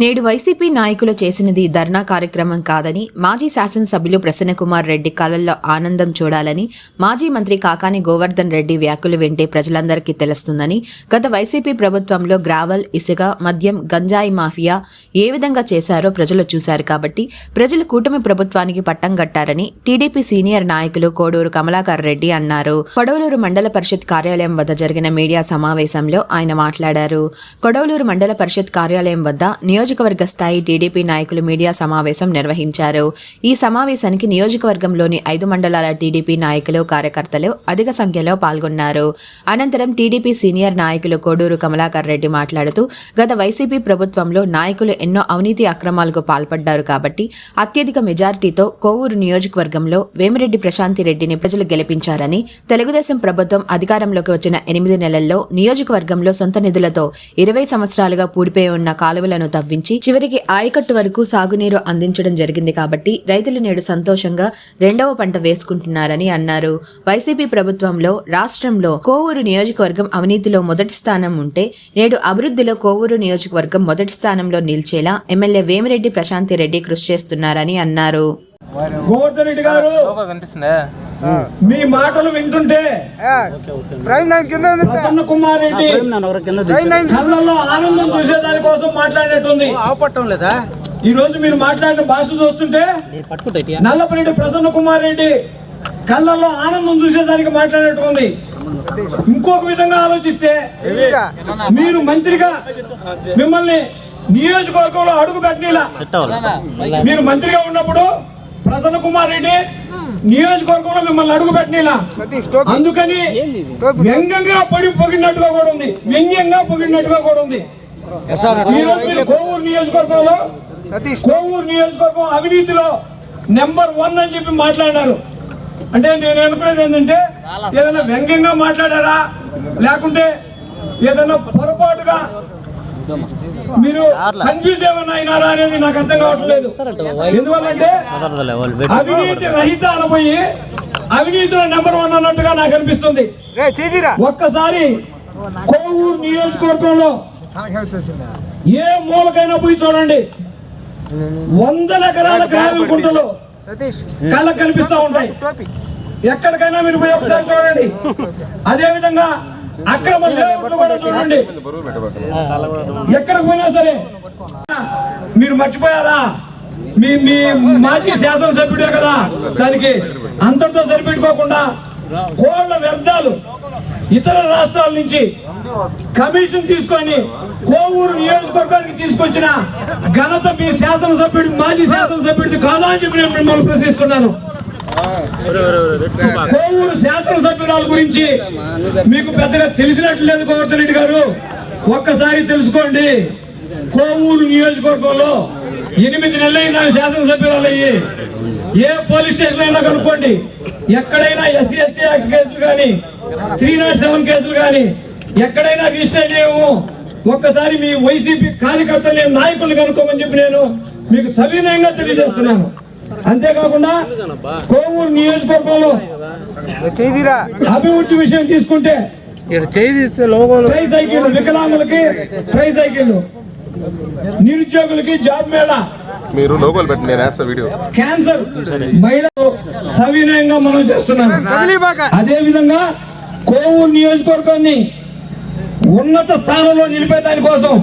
నేడు వైసీపీ నాయకులు చేసినది ధర్నా కార్యక్రమం కాదని మాజీ శాసనసభ్యులు ప్రసన్నకుమార్ రెడ్డి కళల్లో ఆనందం చూడాలని మాజీ మంత్రి కాకాని గోవర్ధన్ రెడ్డి వ్యాఖ్యలు వింటే ప్రజలందరికీ తెలుస్తుందని గత వైసీపీ ప్రభుత్వంలో గ్రావల్ ఇసుక మద్యం గంజాయి మాఫియా ఏ విధంగా చేశారో ప్రజలు చూశారు కాబట్టి ప్రజలు కూటమి ప్రభుత్వానికి పట్టం కట్టారని టీడీపీ సీనియర్ నాయకులు కోడూరు కమలాకర్ రెడ్డి అన్నారు. కొడవలూరు మండల పరిషత్ కార్యాలయం వద్ద జరిగిన మీడియా సమావేశంలో ఆయన మాట్లాడారు. కొడవలూరు మండల పరిషత్ కార్యాలయం వద్ద నియోజకవర్గ స్థాయి టీడీపీ నాయకులు మీడియా సమావేశం నిర్వహించారు. ఈ సమావేశానికి నియోజకవర్గంలోని ఐదు మండలాల టీడీపీ నాయకులు కార్యకర్తలు అధిక సంఖ్యలో పాల్గొన్నారు. అనంతరం టీడీపీ సీనియర్ నాయకులు కోడూరు కమలాకర్ రెడ్డి మాట్లాడుతూ గత వైసీపీ ప్రభుత్వంలో నాయకులు ఎన్నో అవినీతి అక్రమాలకు పాల్పడ్డారు కాబట్టి అత్యధిక మెజారిటీతో కోవూరు నియోజకవర్గంలో వేమిరెడ్డి ప్రశాంతి రెడ్డిని ప్రజలు గెలిపించారని తెలుగుదేశం ప్రభుత్వం అధికారంలోకి వచ్చిన ఎనిమిది నెలల్లో నియోజకవర్గంలో సొంత నిధులతో ఇరవై సంవత్సరాలుగా పూడిపోయి ఉన్న కాలువలను తవ్వించి చివరికి ఆయకట్టు వరకు సాగునీరు అందించడం జరిగింది కాబట్టి రైతులు నేడు సంతోషంగా రెండవ పంట వేసుకుంటున్నారని అన్నారు. వైసీపీ ప్రభుత్వంలో రాష్ట్రంలో కోవూరు నియోజకవర్గం అవినీతిలో మొదటి స్థానం ఉంటే నేడు అభివృద్ధిలో కోవూరు నియోజకవర్గం మొదటి స్థానంలో నిలిచేలా ఎమ్మెల్యే వేమిరెడ్డి ప్రశాంతి రెడ్డి కృషి చేస్తున్నారని అన్నారు. మీ మాటలు వింటుంటే. ప్రసన్న కుమార్ రెడ్డి ప్రైమ్ నైన్ కళ్ళల్లో ఆనందం చూసే దాని కోసం మాట్లాడినట్టుంది. ఆపట్టం లేదా? ఈ రోజు మీరు మాట్లాడిన భాష చూస్తుంటే నల్లపరెడ్డి ప్రసన్న కుమార్ రెడ్డి కళ్ళల్లో ఆనందం చూసేదానికి మాట్లాడినట్టుంది. ఇంకొక విధంగా ఆలోచిస్తే. మీరు మంత్రిగా మిమ్మల్ని నియోజకవర్గంలో అడుగు పెట్టిలా మీరు మంత్రిగా ఉన్నప్పుడు ప్రసన్న కుమార్ రెడ్డి నియోజకవర్గంలో మిమ్మల్ని అడుగు టోపీ. అందుకని వ్యంగ్యంగా పడి పొగిడినట్టుగా కూడా ఉంది. వ్యంగ్యంగా పొగిడినట్టుగా కూడా ఉంది. ఈ రోజు మీరు కోవూరు నియోజకవర్గంలో సతీష్. కోవూరు నియోజకవర్గం అవినీతిలో నెంబర్ వన్ అని చెప్పి మాట్లాడినారు. అంటే నేను అనుకునేది ఏంటంటే ఏదైనా వ్యంగ్యంగా మాట్లాడారా? లేకుంటే ఏదైనా పొరపాటుగా మీరు కన్ఫ్యూజ్ ఏమన్నా అయినారా అనేది నాకు అర్థం కావట్లేదు ఎందువల్లంటే అవినీతి రహిత అనబోయి అవినీతిలో నెంబర్ వన్ అన్నట్టుగా నాకు అనిపిస్తుంది ఒక్కసారి కోవూరు నియోజకవర్గంలో ఏ మూలకైనా పోయి చూడండి వందల ఎకరాల గ్రామీణ గుంటలు కళ్ళకు కనిపిస్తా ఉంటాయి ఎక్కడికైనా మీరు పోయి ఒకసారి చూడండి అదే విధంగా అక్రమ లేఅవుట్లు కూడా చూడండి. ఎక్కడికి పోయినా సరే. మీరు మర్చిపోయారా? మీ మీ మాజీ శాసనసభ్యుడే కదా. దానికి అంతటితో సరిపెట్టుకోకుండా కోళ్ళ వ్యర్థాలు ఇతర రాష్ట్రాల నుంచి కమిషన్ తీసుకొని కోవూరు నియోజకవర్గానికి తీసుకొచ్చిన ఘనత మీ శాసనసభ్యుడి మాజీ శాసనసభ్యుడిది కాదా అని చెప్పి నేను మిమ్మల్ని ప్రశ్నిస్తున్నాను. కోవూరు శాసనసభ్యురాల గురించి మీకు పెద్దగా తెలిసినట్లు లేదు గోవర్ధన్ రెడ్డి గారు. ఒక్కసారి తెలుసుకోండి. కోవూరు నియోజకవర్గంలో ఎనిమిది నెలలైన శాసనసభ్యురాలు అయ్యి ఏ పోలీస్ స్టేషన్ అయినా కనుక్కోండి. ఎక్కడైనా ఎస్సీ ఎస్టీ యాక్ట్ కేసులు కానీ త్రీ నాట్ సెవెన్ కేసులు కానీ ఎక్కడైనా రిజిస్టర్ చేయము. ఒక్కసారి మీ వైసీపీ కార్యకర్తలు నాయకులు కనుక్కోమని చెప్పి నేను మీకు సవినయంగా తెలియజేస్తున్నాను. అంతేకాకుండా కోవూరు నియోజకవర్గంలో అభివృద్ధి విషయం తీసుకుంటే ట్రై సైకిల్ వికలాంగులకి ట్రై సైకిల్ నిరుద్యోగులకి జాబ్ మేళా. మీరు లోగోలు పెట్టి నేను వేస్తా వీడియో. క్యాన్సర్. మహిళలు సవినయంగా మనం చేస్తున్నాం అదే విధంగా కోవూరు నియోజకవర్గాన్ని ఉన్నత స్థానంలో నిలిపే దానికోసం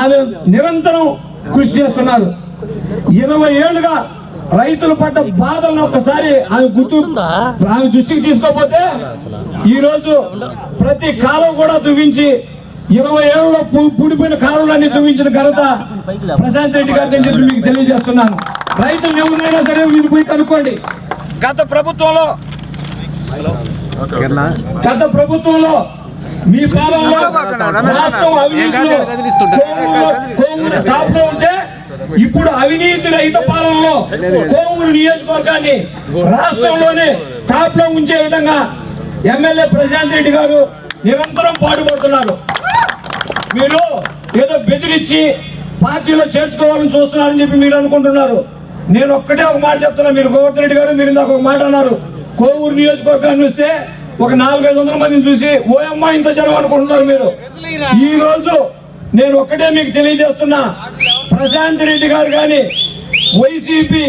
ఆమె నిరంతరం కృషి చేస్తున్నారు. ఇరవై ఏళ్ళుగా రైతులు పడ్డ బాధలను ఒక్కసారి ఆమె గుర్తు ఆమె దృష్టికి తీసుకోకపోతే ఈ రోజు ప్రతి కాలం కూడా దువ్వించి ఇరవై ఏళ్ళలో పూడిపోయిన కాలువలన్నీ దువ్వించిన ఘనత ప్రశాంత్ రెడ్డి గారికి అని చెప్పి మీకు తెలియజేస్తున్నాను. రైతులు ఎవరైనా సరే మీరు పోయి కనుక్కోండి. గత ప్రభుత్వంలో గత ప్రభుత్వంలో మీ పాలనలో రాష్ట్రం అవినీతిలో కోవూరులో- కోవూరు టాప్లో ఉంటే ఇప్పుడు అవినీతి రహిత పాలనలో కోవూరు నియోజకవర్గాన్ని రాష్ట్రంలోనే టాప్లో ఉంచే విధంగా ఎమ్మెల్యే ప్రశాంత్ రెడ్డి గారు నిరంతరం పాటుపడుతున్నారు. మీరు ఏదో బెదిరించి పార్టీలో చేర్చుకోవాలని చూస్తున్నారని చెప్పి మీరు అనుకుంటున్నారు. నేను ఒక్కటే ఒక మాట చెప్తున్నా మీరు గోవర్ధన్ రెడ్డి గారు మీరు ఇందాక ఒక మాట అన్నారు. కోవూరు నియోజకవర్గాన్ని వస్తే ఒక నాలుగైదు వందల మందిని చూసి ఓ అమ్మా ఇంత జనం అనుకుంటున్నారు మీరు. ఈ రోజు నేను ఒక్కటే మీకు తెలియజేస్తున్నా ప్రశాంత్ రెడ్డి గారు కానీ వైసీపీ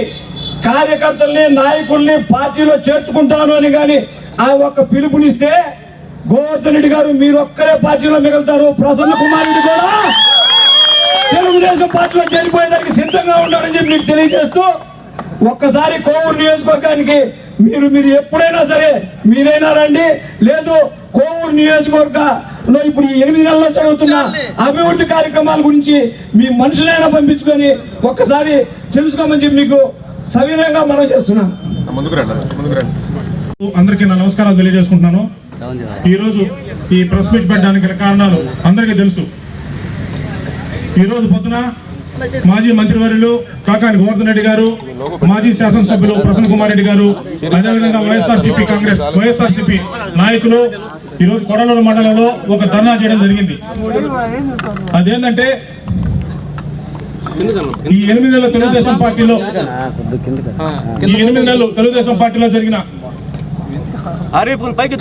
కార్యకర్తల్ని నాయకుల్ని పార్టీలో చేర్చుకుంటాను అని కానీ ఆ ఒక్క పిలుపునిస్తే గోవర్ధన్ రెడ్డి గారు మీరు ఒక్కరే పార్టీలో మిగులుతారు. ప్రసన్న కుమార్ రెడ్డి కూడా తెలుగుదేశం పార్టీలో చేరిపోయేదానికి సిద్ధంగా ఉన్నాడని చెప్పి మీకు తెలియజేస్తూ ఒక్కసారి కోవూరు నియోజకవర్గానికి మీరు మీరు ఎప్పుడైనా సరే మీరైనా రండి. లేదు కోవూరు నియోజకవర్గ నియోజకవర్గంలో ఇప్పుడు ఈ ఎనిమిది నెలల్లో జరుగుతున్న అభివృద్ధి కార్యక్రమాల గురించి మీ మనుషులైనా పంపించుకొని ఒక్కసారి తెలుసుకోమని చెప్పి మీకు సవినయంగా మనం చేస్తున్నాను ముందుకు రండి ముందుకు రండి. అందరికీ నా నమస్కారాలు తెలియజేసుకుంటున్నాను. ఈ రోజు ఈ ప్రెస్ మీట్ పెట్టడానికి గల కారణాలు అందరికీ తెలుసు. ఈ రోజు పొద్దున మాజీ మంత్రివర్యులు కాకాని గోవర్ధన్ రెడ్డి గారు మాజీ శాసనసభ్యులు ప్రసన్న కుమార్ రెడ్డి గారు అదేవిధంగా వైఎస్ఆర్సీపీ కాంగ్రెస్ వైఎస్ఆర్సీపీ నాయకులు ఈ రోజు కొడలూరు మండలంలో ఒక ధర్నా చేయడం జరిగింది. అదేంటంటే ఈ ఎనిమిది నెలల తెలుగుదేశం పార్టీలో ఈ ఎనిమిది నెలలు తెలుగుదేశం పార్టీలో జరిగిన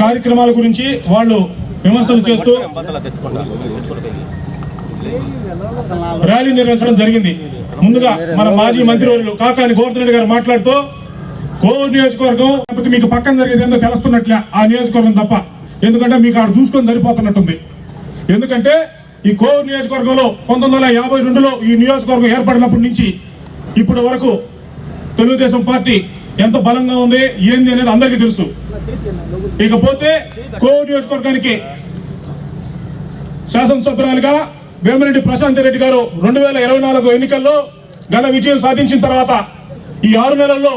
కార్యక్రమాల గురించి వాళ్ళు విమర్శలు చేస్తూ ర్యాలీ నిర్వహించడం జరిగింది. ముందుగా మన మాజీ మంత్రివర్యులు కాకాని గోవర్ధన్ గారు మాట్లాడుతూ కోవూరు నియోజకవర్గం మీకు పక్కన జరిగేది ఏందో తెలుస్తున్నట్లే ఆ నియోజకవర్గం తప్ప. ఎందుకంటే మీకు ఆడ చూసుకొని సరిపోతున్నట్టుంది. ఎందుకంటే ఈ కోవూరు నియోజకవర్గంలో పంతొమ్మిది వందల యాభై రెండులో ఈ నియోజకవర్గం ఏర్పడినప్పటి నుంచి ఇప్పటి వరకు తెలుగుదేశం పార్టీ ఎంత బలంగా ఉంది ఏంది అనేది అందరికీ తెలుసు. ఇకపోతే కోవూరు నియోజకవర్గానికి శాసనసభ్యురాలుగా వేమిరెడ్డి ప్రశాంత్ రెడ్డి గారు రెండు వేల ఇరవై నాలుగు ఎన్నికల్లో ఘన విజయం సాధించిన తర్వాత ఈ ఆరు నెలల్లో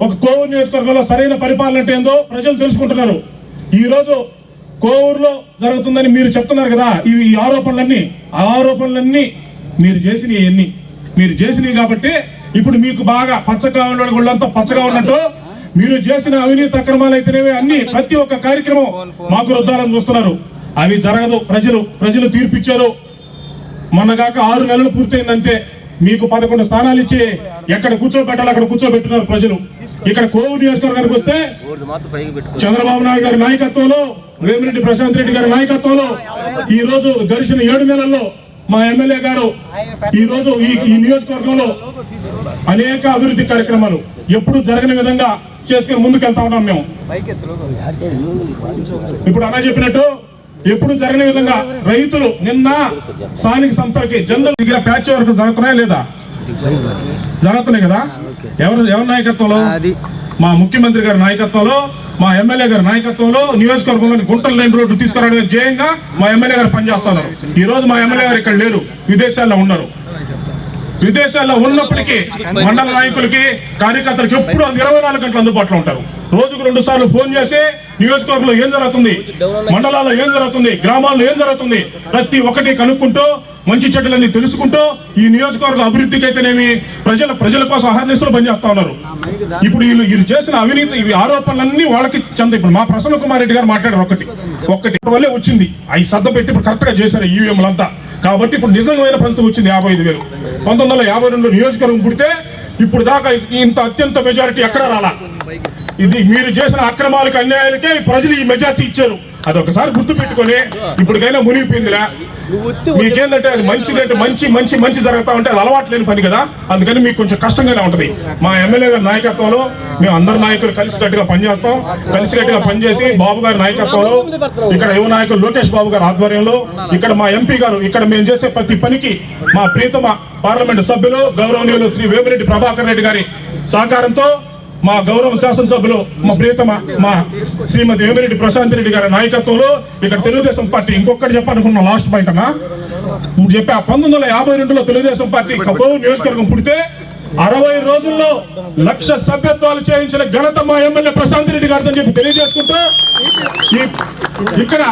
ఒక కోవూరు నియోజకవర్గంలో సరైన పరిపాలన అంటే ఏందో ప్రజలు తెలుసుకుంటున్నారు. ఈ రోజు కోవూరులో జరుగుతుందని మీరు చెప్తున్నారు కదా ఇవి ఈ ఆరోపణలన్నీ ఆ ఆరోపణలన్నీ మీరు చేసినవి ఎన్ని? మీరు చేసినవి కాబట్టి ఇప్పుడు మీకు బాగా పచ్చగా ఉన్న గుళ్ళంతా పచ్చగా ఉన్నట్టు మీరు చేసిన అవినీతి అక్రమాలు అయితేనేవి అన్ని ప్రతి ఒక్క కార్యక్రమం మాకు రుద్దాలని చూస్తున్నారు. అవి జరగదు ప్రజలు ప్రజలు తీర్పిచ్చారు. మొన్నగాక ఆరు నెలలు పూర్తయిందంటే మీకు పదకొండు స్థానాలు ఇచ్చి ఎక్కడ కూర్చోబెట్టాలి అక్కడ కూర్చోబెట్టున్నారు ప్రజలు. ఇక్కడ కోవూరు నియోజకవర్గానికి వస్తే చంద్రబాబు నాయుడు గారి నాయకత్వంలో వేమిరెడ్డి ప్రశాంత్ రెడ్డి గారి నాయకత్వంలో ఈ రోజు గడిచిన ఏడు నెలల్లో మా ఎమ్మెల్యే గారు ఈ రోజు ఈ ఈ నియోజకవర్గంలో అనేక అభివృద్ధి కార్యక్రమాలు ఎప్పుడు జరగని విధంగా చేసుకుని ముందుకెళ్తా ఉన్నాం మేము. ఇప్పుడు అన్న చెప్పినట్టు ఎప్పుడు జరగని విధంగా రైతులు నిన్న స్థానిక సంస్థలకి జనరల్ దగ్గర ప్యాచ్ వరకు జరుగుతున్నాయా లేదా? జరుగుతున్నాయి కదా? ఎవరు ఎవరి నాయకత్వంలో? మా ముఖ్యమంత్రి గారి నాయకత్వంలో మా ఎమ్మెల్యే గారి నాయకత్వంలో నియోజకవర్గంలోని గుంటల లైన్ రోడ్డు తీసుకురావడమే ధ్యేయంగా మా ఎమ్మెల్యే గారు పనిచేస్తున్నారు. ఈ రోజు మా ఎమ్మెల్యే గారు ఇక్కడ లేరు విదేశాల్లో ఉన్నారు. విదేశాల్లో ఉన్నప్పటికీ మండల నాయకులకి కార్యకర్తలకి ఎప్పుడు ఇరవై నాలుగు గంటలు అందుబాటులో ఉంటారు. రోజుకు రెండు సార్లు ఫోన్ చేసి నియోజకవర్గంలో ఏం జరుగుతుంది మండలాల్లో ఏం జరుగుతుంది గ్రామాల్లో ఏం జరుగుతుంది ప్రతి ఒక్కటి కనుక్కుంటూ మంచి చెడ్డలన్నీ తెలుసుకుంటూ ఈ నియోజకవర్గ అభివృద్ధికి అయితేనేమి ప్రజల ప్రజల కోసం అహర్నిశలు పనిచేస్తా ఉన్నారు. ఇప్పుడు వీళ్ళు వీళ్ళు చేసిన అవినీతి ఇవి ఆరోపణలన్నీ వాళ్ళకి చెంద ఇప్పుడు మా ప్రసన్న కుమార్ రెడ్డి గారు మాట్లాడారు ఒకటి. ఒకటి వల్లే వచ్చింది. అవి సర్ద పెట్టి ఇప్పుడు కరెక్ట్గా చేశారు ఈవీఎంలంతా. కాబట్టి ఇప్పుడు నిజమైన ఫలితం వచ్చింది యాభై ఐదు వేలు. పంతొమ్మిది వందల యాభై రెండులో నియోజకవర్గం పుడితే ఇప్పుడు దాకా ఇంత అత్యంత మెజారిటీ ఎక్కడ రాలా. ఇది మీరు చేసిన అక్రమాలకు అన్యాయాలకే ప్రజలు ఈ మెజార్టీ ఇచ్చారు. అది ఒకసారి గుర్తు పెట్టుకొని ఇప్పటికైనా మునిగిపోయిందిలా మీకేందంటే అది మంచిది అంటే మంచి మంచి మంచి జరుగుతా ఉంటే అది అలవాటు లేని పని కదా. అందుకని మీకు కొంచెం కష్టంగానే ఉంటది. మా ఎమ్మెల్యే గారి నాయకత్వంలో మేము అందరు నాయకులు కలిసికట్టుగా పనిచేస్తాం. కలిసికట్టుగా పనిచేసి బాబు గారి నాయకత్వంలో ఇక్కడ యువ నాయకులు లోకేష్ బాబు గారి ఆధ్వర్యంలో ఇక్కడ మా ఎంపీ గారు ఇక్కడ మేము చేసే ప్రతి పనికి మా ప్రీతమ పార్లమెంట్ సభ్యులు గౌరవనీయులు శ్రీ వేమిరెడ్డి ప్రభాకర్ రెడ్డి గారి సహకారంతో మా గౌరవ శాసనసభ్యులు మా ప్రియతమ మా శ్రీమతి వేమిరెడ్డి ప్రశాంత్ రెడ్డి గారి నాయకత్వంలో ఇక్కడ తెలుగుదేశం పార్టీ ఇంకొకటి చెప్పాలనుకున్న లాస్ట్ పాయింట్ అన్న. ఇప్పుడు చెప్పా పంతొమ్మిది వందల యాభై రెండులో తెలుగుదేశం పార్టీ కబోవు నియోజకవర్గం పుడితే అరవై రోజుల్లో లక్ష సభ్యత్వాలు చేయించిన ఘనత మా ఎమ్మెల్యే ప్రశాంత్ రెడ్డి గారిని చెప్పి తెలియజేసుకుంటూ ఇక్కడ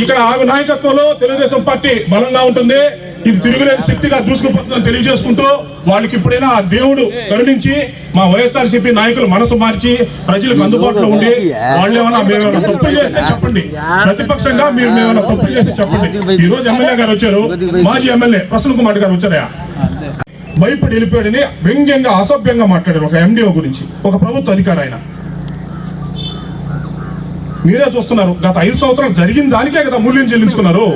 ఇక్కడ ఆమె నాయకత్వంలో తెలుగుదేశం పార్టీ బలంగా ఉంటుంది. ఇది తిరుగులేని శక్తిగా దూసుకుపోతుందని తెలియజేసుకుంటూ వాళ్ళకి ఇప్పుడైనా ఆ దేవుడు కరుణించి మా వైఎస్ఆర్సీపీ నాయకులు మనసు మార్చి ప్రజలకు అందుబాటులో ఉండి వాళ్ళు ఏమైనా మేమేమైనా తప్పులు చేస్తే చెప్పండి. ప్రతిపక్షంగా మీరు మేమైనా తప్పులు చేస్తే చెప్పండి. ఈ రోజు ఎమ్మెల్యే గారు వచ్చారు. మాజీ ఎమ్మెల్యే ప్రసన్న కుమార్ గారు వచ్చారయా భయపడి వెళ్ళిపోయాడని వ్యంగ్యంగా అసభ్యంగా మాట్లాడారు ఒక ఎండిఓ గురించి. ఒక ప్రభుత్వ అధికారి ఆయన. మీరే చూస్తున్నారు. గత ఐదు సంవత్సరాలు జరిగిన దానికే కదా మూల్యం చెల్లించుకున్నారు.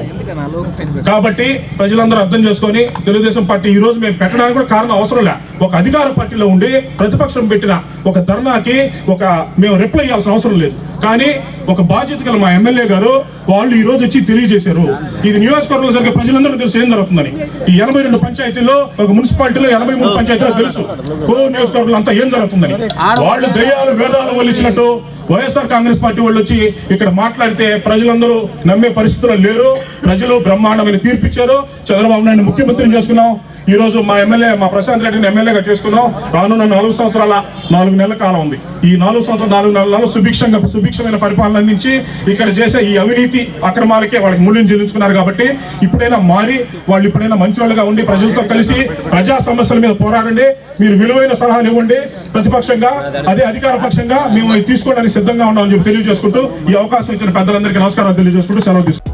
కాబట్టి ప్రజలందరూ అర్థం చేసుకొని తెలుగుదేశం పార్టీ ఈ రోజు మేము పెట్టడానికి కూడా కారణం అవసరం లే. ఒక అధికార పార్టీలో ఉండి ప్రతిపక్షం పెట్టిన ఒక ధర్నాకి ఒక మేము రిప్లై ఇవ్వాల్సిన అవసరం లేదు. కానీ ఒక బాధ్యత గల మా ఎమ్మెల్యే గారు వాళ్ళు ఈ రోజు వచ్చి తెలియజేశారు. ఇది నియోజకవర్గంలో జరిగే ప్రజలందరూ తెలుసు ఏం జరుగుతుందని. ఈ ఎనభై రెండు పంచాయతీల్లో ఒక మున్సిపాలిటీలో ఎనభై మూడు పంచాయతీలో తెలుసు. కో నియోజకవర్గంలో అంతా ఏం జరుగుతుందని. వాళ్ళు దయ్యాలు వేదాలు వల్లించినట్టు వైఎస్ఆర్ కాంగ్రెస్ పార్టీ వాళ్ళు వచ్చి ఇక్కడ మాట్లాడితే ప్రజలందరూ నమ్మే పరిస్థితుల్లో లేరు. ప్రజలు బ్రహ్మాండమైన తీర్పిచ్చారు. చంద్రబాబు నాయుడు ముఖ్యమంత్రిని చేసుకున్నాం. ఈ రోజు మా ఎమ్మెల్యే మా ప్రశాంత్ రెడ్డిని ఎమ్మెల్యేగా చేసుకున్నాం. రానున్న నాలుగు సంవత్సరాల నాలుగు నెలల కాలం ఉంది. ఈ నాలుగు సంవత్సరాల నాలుగు నెలలలో సుభిక్షంగా సుభిక్షమైన పరిపాలన అందించి ఇక్కడ చేసే ఈ అవినీతి అక్రమాలకే వాళ్ళకి మూల్యం చెల్లించుకున్నారు కాబట్టి ఇప్పుడైనా మారి వాళ్ళు ఇప్పుడైనా మంచివాళ్ళుగా ఉండి ప్రజలతో కలిసి ప్రజా సమస్యల మీద పోరాడండి. మీరు విలువైన సలహాలు ఇవ్వండి. ప్రతిపక్షంగా అదే అధికార పక్షంగా మేము తీసుకోవడానికి సిద్ధంగా ఉన్నామని చెప్పి తెలియజేసుకుంటూ ఈ అవకాశం ఇచ్చిన పెద్దలందరికీ నమస్కారాలు తెలియజేసుకుంటూ సెలవు తీసుకుంటాం